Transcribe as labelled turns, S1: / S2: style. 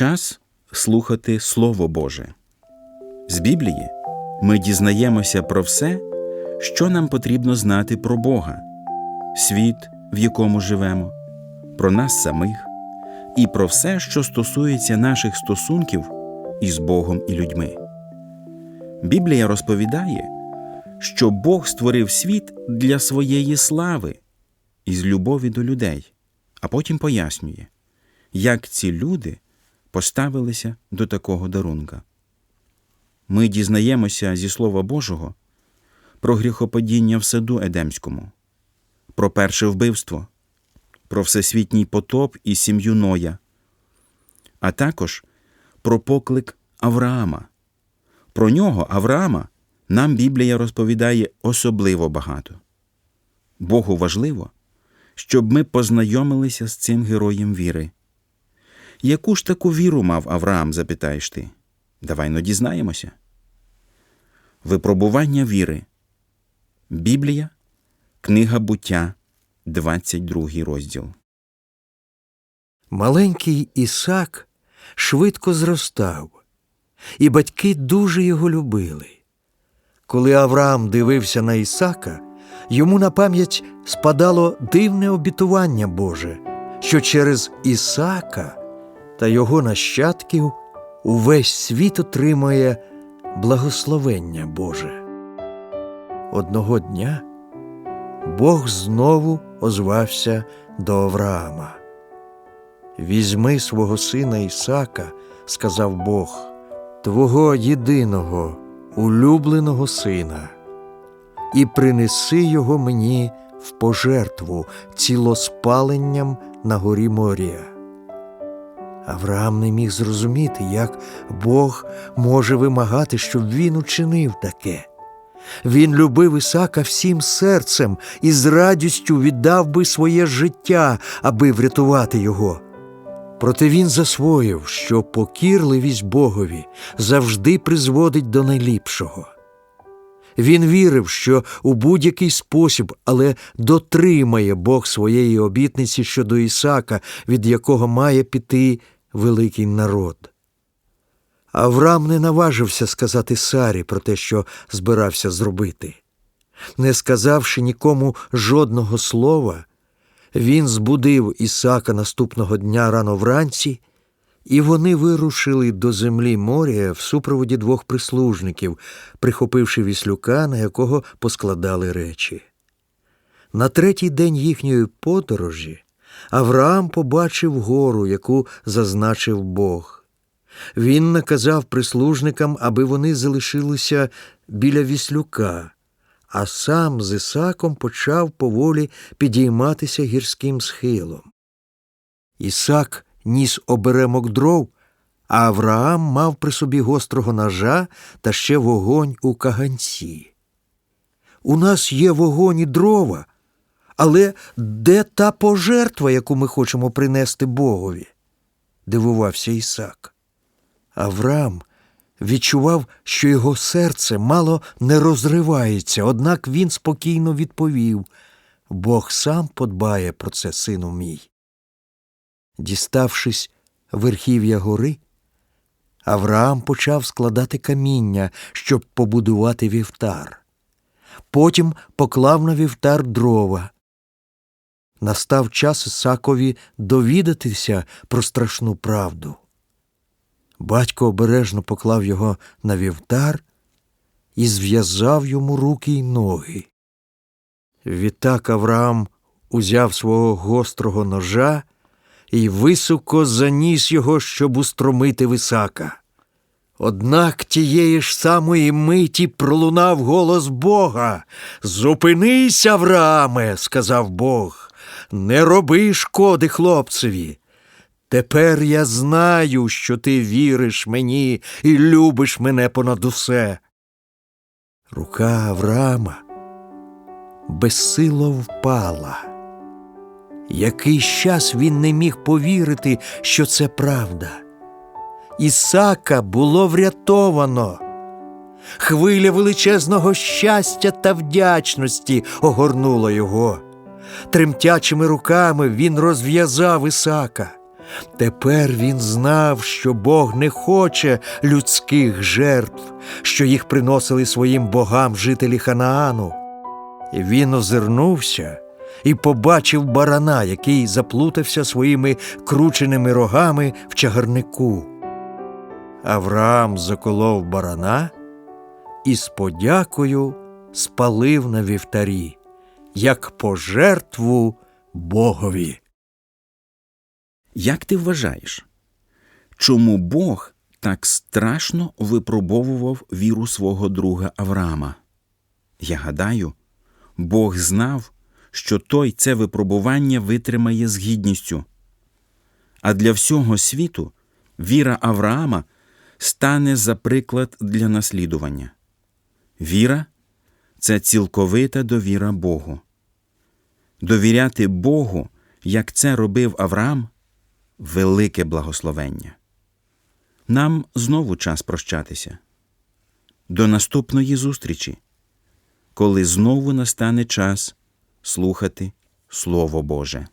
S1: Час слухати Слово Боже. З Біблії ми дізнаємося про все, що нам потрібно знати про Бога, світ, в якому живемо, про нас самих і про все, що стосується наших стосунків із Богом і людьми. Біблія розповідає, що Бог створив світ для своєї слави із любові до людей, а потім пояснює, як ці люди поставилися до такого дарунка. Ми дізнаємося зі Слова Божого про гріхопадіння в саду Едемському, про перше вбивство, про всесвітній потоп і сім'ю Ноя, а також про поклик Авраама. Про нього, Авраама, нам Біблія розповідає особливо багато. Богу важливо, щоб ми познайомилися з цим героєм віри. Яку ж таку віру мав Авраам, запитаєш ти? Давай но дізнаємося. Випробування віри. Біблія, Книга буття, 22 розділ.
S2: Маленький Ісак швидко зростав, і батьки дуже його любили. Коли Авраам дивився на Ісака, йому на пам'ять спадало дивне обітування Боже, що через Ісака та його нащадків увесь світ отримує благословення Боже. Одного дня Бог знову озвався до Авраама. Візьми свого сина Ісака, сказав Бог, твого єдиного, улюбленого сина, і принеси його мені в пожертву цілоспаленням на горі Морія. Авраам не міг зрозуміти, як Бог може вимагати, щоб він учинив таке. Він любив Ісака всім серцем і з радістю віддав би своє життя, аби врятувати його. Проте він засвоїв, що покірливість Богові завжди призводить до найліпшого. Він вірив, що у будь-який спосіб, але дотримає Бог своєї обітниці щодо Ісака, від якого має піти великий народ. Авраам не наважився сказати Сарі про те, що збирався зробити. Не сказавши нікому жодного слова, він збудив Ісака наступного дня рано вранці, і вони вирушили до землі моря в супроводі двох прислужників, прихопивши віслюка, на якого поскладали речі. На третій день їхньої подорожі Авраам побачив гору, яку зазначив Бог. Він наказав прислужникам, аби вони залишилися біля віслюка, а сам з Ісаком почав поволі підійматися гірським схилом. Ісак ніс оберемок дров, а Авраам мав при собі гострого ножа та ще вогонь у каганці. У нас є вогонь і дрова, але де та пожертва, яку ми хочемо принести Богові? дивувався Ісак. Авраам відчував, що його серце мало не розривається, однак він спокійно відповів Бог сам подбає про це, сину мій. Діставшись верхів'я гори, Авраам почав складати каміння, щоб побудувати вівтар. Потім поклав на вівтар дрова. Настав час Ісакові довідатися про страшну правду. Батько обережно поклав його на вівтар і зв'язав йому руки й ноги. Відтак Авраам узяв свого гострого ножа і високо заніс його, щоб устромити висака. Однак тієї ж самої миті пролунав голос Бога. Зупинись, Аврааме, сказав Бог, не роби шкоди хлопцеві. Тепер я знаю, що ти віриш мені і любиш мене понад усе. Рука Авраама безсило впала. Якийсь час він не міг повірити, що це правда. Ісака було врятовано. Хвиля величезного щастя та вдячності огорнула його. Тремтячими руками він розв'язав Ісака. Тепер він знав, що Бог не хоче людських жертв, що їх приносили своїм богам жителі Ханаану. Він озирнувся і побачив барана, який заплутався своїми крученими рогами в чагарнику. Авраам заколов барана і з подякою спалив на вівтарі, як пожертву Богові.
S1: Як ти вважаєш, чому Бог так страшно випробовував віру свого друга Авраама? Я гадаю, Бог знав, що той це випробування витримає з гідністю. А для всього світу віра Авраама стане за приклад для наслідування. Віра це цілковита довіра Богу. Довіряти Богу, як це робив Авраам, велике благословення. Нам знову час прощатися. До наступної зустрічі, коли знову настане час слухати Слово Боже.